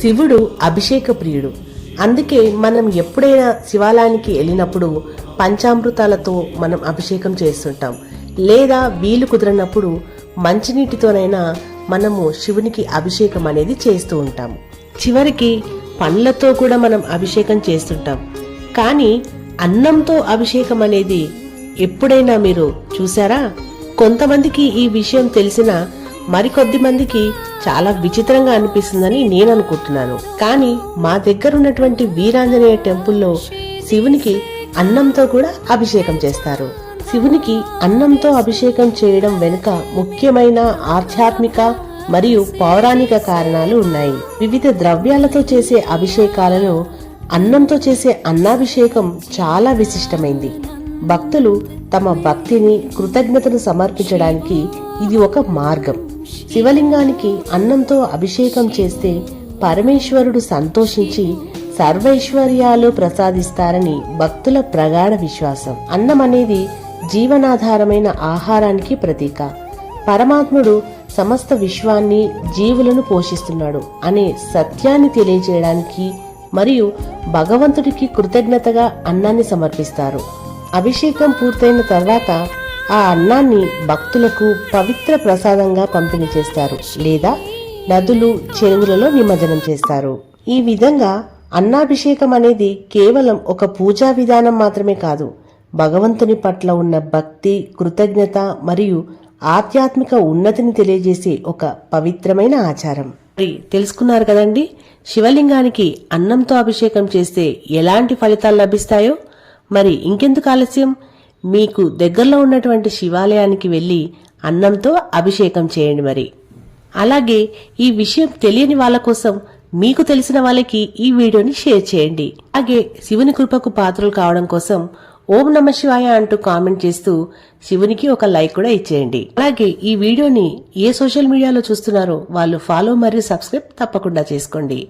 శివుడు అభిషేక ప్రియుడు అందుకే మనం ఎప్పుడైనా శివాలయానికి వెళ్ళినప్పుడు పంచామృతాలతో మనం అభిషేకం చేస్తుంటాం. లేదా వీలు కుదిరినప్పుడు మంచినీటితోనైనా మనము శివునికి అభిషేకం అనేది చేస్తూ ఉంటాం. చివరికి పండ్లతో కూడా మనం అభిషేకం చేస్తుంటాం. కానీ అన్నంతో అభిషేకం అనేది ఎప్పుడైనా మీరు చూసారా కొంతమందికి ఈ విషయం తెలిసిన మరికొద్ది మందికి చాలా విచిత్రంగా అనిపిస్తుందని నేను అనుకుంటున్నాను కానీ మా దగ్గర ఉన్నటువంటి వీరాంజనేయ టెంపుల్లో శివునికి అన్నంతో కూడా అభిషేకం చేస్తారు. శివునికి అన్నంతో అభిషేకం చేయడం వెనుక ముఖ్యమైన ఆధ్యాత్మిక మరియు పౌరాణిక కారణాలు ఉన్నాయి. వివిధ ద్రవ్యాలతో చేసే అభిషేకాలలో అన్నంతో చేసే అన్నాభిషేకం చాలా విశిష్టమైంది. భక్తులు తమ భక్తిని కృతజ్ఞతను సమర్పించడానికి ఇది ఒక మార్గం. శివలింగానికి అన్నంతో అభిషేకం చేస్తే పరమేశ్వరుడు సంతోషించి సర్వైశ్వర్యాలు ప్రసాదిస్తారని భక్తుల ప్రగాఢ విశ్వాసం. అన్నం అనేది జీవనాధారమైన ఆహారానికి ప్రతీక. పరమాత్ముడు సమస్త విశ్వాన్ని జీవులను పోషిస్తున్నాడు అనే సత్యాన్ని తెలియజేయడానికి మరియు భగవంతుడికి కృతజ్ఞతగా అన్నాన్ని సమర్పిస్తారు. అభిషేకం పూర్తయిన తర్వాత ఆ అన్నాన్ని భక్తులకు పవిత్ర ప్రసాదంగా పంపిణీ చేస్తారు లేదా నదులు చెరువులలో నిమజ్జనం చేస్తారు. ఈ విధంగా అన్నాభిషేకం అనేది కేవలం ఒక పూజా విధానం మాత్రమే కాదు భగవంతుని పట్ల ఉన్న భక్తి కృతజ్ఞత మరియు ఆధ్యాత్మిక ఉన్నతిని తెలియజేసే ఒక పవిత్రమైన ఆచారం. మరి తెలుసుకున్నారు కదండి శివలింగానికి అన్నంతో అభిషేకం చేస్తే ఎలాంటి ఫలితాలు లభిస్తాయో? మరి ఇంకెందుకు ఆలస్యం? మీకు దగ్గరలో ఉన్నటువంటి శివాలయానికి వెళ్ళి అన్నంతో అభిషేకం చేయండి మరి. అలాగే ఈ విషయం తెలియని వాళ్ళ కోసం మీకు తెలిసిన వాళ్ళకి ఈ వీడియోని షేర్ చేయండి. అలాగే శివుని కృపకు పాత్రలు కావడం కోసం ఓం నమ శివాయ అంటూ కామెంట్ చేస్తూ శివునికి ఒక లైక్ కూడా ఇచ్చేయండి. అలాగే ఈ వీడియోని ఏ సోషల్ మీడియాలో చూస్తున్నారో వాళ్ళు ఫాలో మరియు సబ్స్క్రైబ్ తప్పకుండా చేసుకోండి.